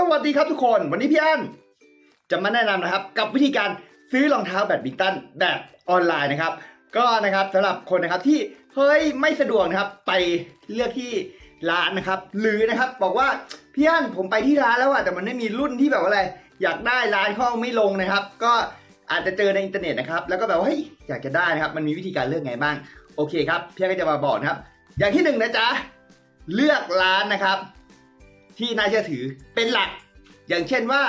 สวัสดีครับทุกคน วันนี้พี่อันจะมาแนะนำนะครับ กับวิธีการซื้อรองเท้าแบดมินตันแบบออนไลน์นะครับ ก็นะครับสำหรับคนนะครับที่เฮ้ยไม่สะดวกนะครับไปเลือกที่ร้านนะครับ หรือนะครับบอกว่าพี่อันผมไปที่ร้านแล้วอะแต่มันไม่มีรุ่นที่แบบว่าอะไร อยากได้ร้านขาเอาไม่ลงนะครับ ก็อาจจะเจอในอินเทอร์เน็ตนะครับ แล้วก็แบบว่าเฮ้ยอยากจะได้นะครับ มันมีวิธีการเลือกไงบ้าง โอเคครับพี่อันก็จะมาบอกนะครับ อย่างที่หนึ่งนะจ๊ะเลือกร้านนะครับ ที่น่าเชื่อถือเป็นหลัก อย่างเช่นว่า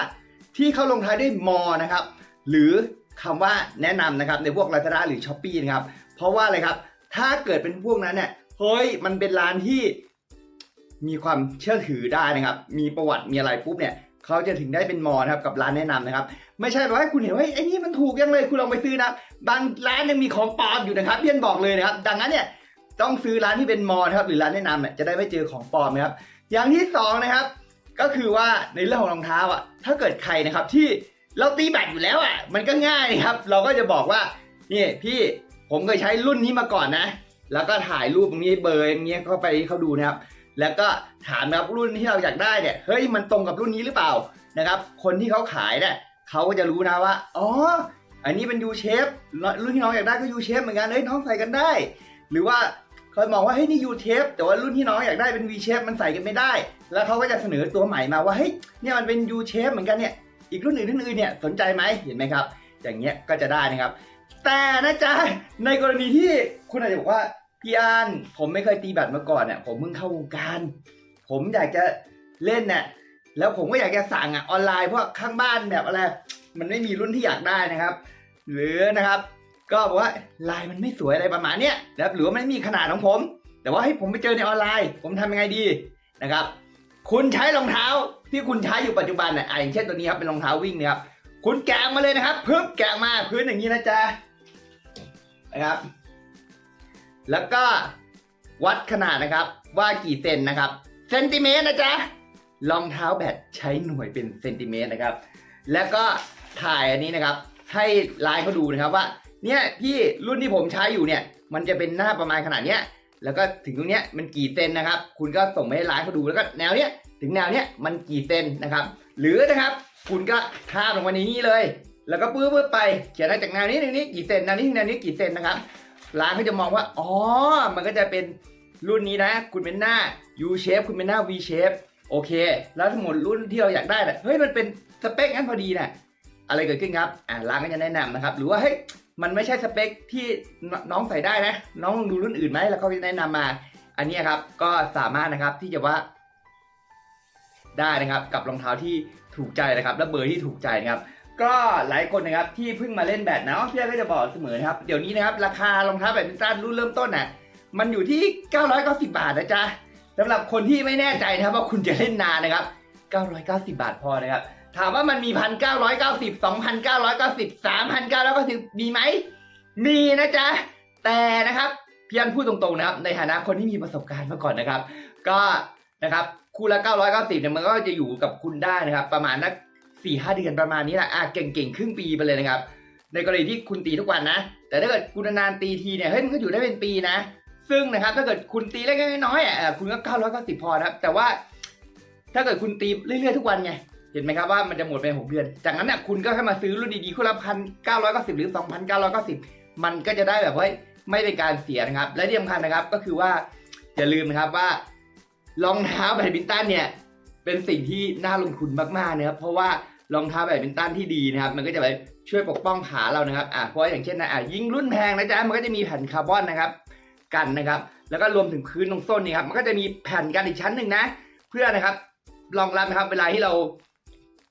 ที่เขาลงท้ายด้วยมอนะครับ หรือคำว่าแนะนำนะครับในพวก Lazada หรือ s h อ p e e นะครับ เพราะว่าอะไรครับ ถ้าเกิดเป็นพวกนั้นเนี่ยเฮ้ยมันเป็นร้านที่มีความเชื่อถือได้นะครับ มีประวัติมีอะไรปุ๊บเนี่ยเขาจะถึงได้เป็นมอนะครับกับร้านแนะนำนะครับ ไม่ใช่แบบว่าคุณเห็นว่าไอ้นี่มันถูกยังเลยคุณลองไปซื้อนะบางร้านยังมีของปลอมอยู่นะครับเพี่อนบอกเลยนะครับ ดังนั้นเนี่ยต้องซื้อร้านที่เป็นมอนะครับหรือร้านแนะนำเนี่ยจะได้ไม่เจอของปลอมนะครับ อย่างที่สองนะครับก็คือว่าในเรื่องของรองเท้าอะถ้าเกิดใครนะครับที่เราตีแบตอยู่แล้วอะมันก็ง่ายนะครับ เราก็จะบอกว่านี่พี่ผมเคยใช้รุ่นนี้มาก่อนนะ แล้วก็ถ่ายรูปตรงนี้เบอร์อย่างเงี้ยเข้าไปเขาดูนะครับ แล้วก็ถามนะครับรุ่นที่เราอยากได้เนี่ยเฮ้ยมันตรงกับรุ่นนี้หรือเปล่านะครับ คนที่เขาขายเนี่ยเขาก็จะรู้นะว่าอ๋ออันนี้เป็น U shape รุ่นที่น้องอยากได้ก็ U shape เหมือนกันเฮ้ยน้องใส่กันได้ หรือว่า เขามองว่าเฮ้ยนี่ U shape แต่ว่ารุ่นที่น้องอยากได้เป็น V shape มันใส่กันไม่ได้ แล้วเขาก็จะเสนอตัวใหม่มาว่าเฮ้ยเนี่ยมันเป็น U shape เหมือนกันเนี่ยอีกรุ่นอื่นรุ่นอื่นเนี่ยสนใจไหมเห็นไหมครับ อย่างเงี้ยก็จะได้นะครับ แต่นะจ๊ะในกรณีที่คุณอาจจะบอกว่าพี่อานผมไม่เคยตีแบดมาก่อนเนี่ยผมเพิ่งเข้าวงการ ผมอยากจะเล่นเนี่ยแล้วผมก็อยากจะสั่งอะออนไลน์เพราะข้างบ้านแบบอะไร มันไม่มีรุ่นที่อยากได้นะครับ หรือนะครับ ก็บอกว่าลายมันไม่สวยอะไรประมาณเนี้ยนะครับหรือว่ามันไม่มีขนาดของผม แต่ว่าให้ผมไปเจอในออนไลน์ ผมทำยังไงดีนะครับ คุณใช้รองเท้าที่คุณใช้อยู่ปัจจุบันเนี่ยอย่างเช่นตัวนี้ครับเป็นรองเท้าวิ่งนะครับคุณแกะมาเลยนะครับปึ๊บแกะมาพื้นอย่างนี้นะจ๊ะนะครับ แล้วก็วัดขนาดนะครับว่ากี่เซนนะครับเซนติเมตรนะจ๊ะรองเท้าแบตใช้หน่วยเป็นเซนติเมตรนะครับ แล้วก็ถ่ายอันนี้นะครับ ให้ไลน์เขาดูนะครับว่า เนี่ยพี่รุ่นที่ผมใช้อยู่เนี่ย มันจะเป็นหน้าประมาณขนาดเนี้ยแล้วก็ถึงตรงเนี้ยมันกี่เซนนะครับ คุณก็ส่งไปให้ร้านเขาดูแล้วก็แนวเนี้ยถึงแนวเนี้ยมันกี่เซนนะครับ หรือนะครับ คุณก็ทาบลงมาในนี้เลย แล้วก็ปื้อปื้อไปเขียนได้จากแนวนี้ถึงนี้กี่เซนแนวนี้ถึงแนวนี้กี่เซนนะครับร้านเขาจะมองว่าอ๋อมันก็จะเป็นรุ่นนี้นะ คุณเป็นหน้า U shape คุณเป็นหน้า V shape โอเค แล้วทั้งหมดรุ่นที่เราอยากได้น่ะเฮ้ยมันเป็นสเปคงั้นพอดีน่ะอะไรเกิดขึ้นครับ อ่าร้านก็จะแนะนำนะครับ หรือว่าเฮ้ย มันไม่ใช่สเปคที่น้องใส่ได้นะ น้องดูรุ่นอื่นไหมแล้วเขาจะแนะนำมา อันนี้ครับก็สามารถนะครับที่จะว่า ได้นะครับกับรองเท้าที่ถูกใจนะครับ และเบอร์ที่ถูกใจนะครับ ก็หลายคนนะครับที่เพิ่งมาเล่นแบดนะพี่ก็จะบอกเสมอนะครับเดี๋ยวนี้นะครับราคารองเท้าแบดมินตันรุ่นเริ่มต้นน่ะมันอยู่ที่ 990 บาทนะจ๊ะสำหรับคนที่ไม่แน่ใจนะครับว่าคุณจะเล่นนานนะครับ 990 บาทพอนะครับ ถามว่ามันมี1,990 2,990 3,990มีไหม มีนะจ๊ะ แต่นะครับพี่อันพูดตรงๆนะครับ ในฐานะคนที่มีประสบการณ์มาก่อนนะครับ ก็นะครับคู่ละ990เนี่ยมันก็จะอยู่กับคุณได้นะครับ ประมาณนักสี่ห้าเดือนประมาณนี้แหละอะเก่งๆ ครึ่งปีไปเลยนะครับ ในกรณีที่คุณตีทุกวันนะ แต่ถ้าเกิดคุณนานๆตีทีเนี่ยเฮ้ยมันก็อยู่ได้เป็นปีนะ ซึ่งนะครับถ้าเกิดคุณตีเล็กๆน้อยๆอะคุณก็990พอนะครับ แต่ว่าถ้าเกิดคุณตีเรื่อยๆทุกวันไง ห็นไหมครับว่ามันจะหมดไปหกเดือน จากนั้นเนี่ยคุณก็แค่มาซื้อรุ่นดีๆคู่ละพันเก้าร้อยเก้าสิบหรือสองพันเก้าร้อยเก้าสิบมันก็จะได้แบบว่าไม่เป็นการเสียนะครับ และที่สำคัญนะครับก็คือว่าอย่าลืมนะครับว่ารองเท้าแบดมินตันเนี่ยเป็นสิ่งที่น่าลงทุนมากๆนะครับเพราะว่ารองเท้าแบดมินตันที่ดีนะครับ มันก็จะไปช่วยปกป้องขาเรานะครับอ่าเพราะอย่างเช่นนะอ่ายิ่งรุ่นแพงนะจ๊ะมันก็จะมีแผ่นคาร์บอนนะครับ กันนะครับ แล้วก็รวมถึงพื้นตรงส้นนี่ครับมันก็จะมีแผ่นกันอีกชั้นหนึ่งนะ เพื่อนะครับรองรับนะครับเวลาที่เรา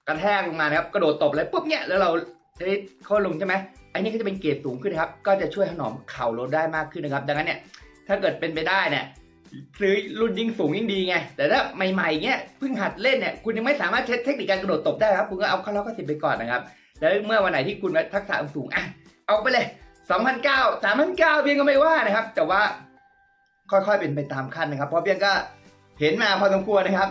กระแทกลงมานะครับกระโดดตบเลยปุ๊บเนี่ยแล้วเราได้โค่นลงใช่ไหมไอ้นี่ก็จะเป็นเกรดสูงขึ้นนะครับ ก็จะช่วยถนอมเข่าเราได้มากขึ้นนะครับ ดังนั้นเนี่ยถ้าเกิดเป็นไปได้เนี่ยซื้อรุ่นยิ่งสูงยิ่งดีไง แต่ถ้าใหม่ๆเงี้ยเพิ่งหัดเล่นเนี่ยคุณยังไม่สามารถเช็ดเทคนิคการกระโดดตบได้ครับคุณก็เอาเข้าล็อกก็สิบไปก่อนนะครับ แล้วเมื่อวันไหนที่คุณทักษะสูงอะเอาไปเลย2,009 3,009เพียงก็ไม่ว่านะครับ แต่ว่าค่อยๆเป็นไปตามขั้นนะครับ เพราะเพียงก็เห็นมาพอสมควรนะครับ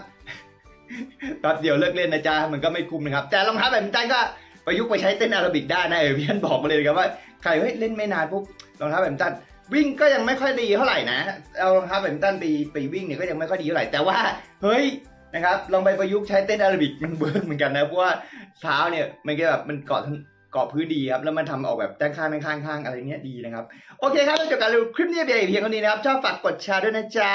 แป๊บเดียวเลิกเล่นนะจ๊ะมันก็ไม่คุ้มนะครับแต่รองเท้าแบบมินตันก็ประยุกต์ไปใช้เต้นอโรบิกได้นะเออพี่อนบอกมาเลยนะครับว่าใครเฮ้ยเล่นไม่นานปุ๊บรองเท้าแบบมินตันวิ่งก็ยังไม่ค่อยดีเท่าไหร่นะเอารองเท้าแบบมินตันไปไปวิ่งเนี่ยก็ยังไม่ค่อยดีเท่าไหร่แต่ว่าเฮ้ยนะครับลองไปประยุกต์ใช้เต้นอโรบิกมันเวิร์กเหมือนกันนะเพราะว่าเท้าเนี่ยมันก็แบบมันเกาะเกาะพื้นดีครับแล้วมันทำออกแบบด้านข้างด้านข้างข้างอะไรเงี้ยดีนะครับโอเคครับจบการรีวิวคลิปนี้ไปเพียงเท่านี้นะครับชอบฝากกดแชร์ด้วยนะจ๊ะ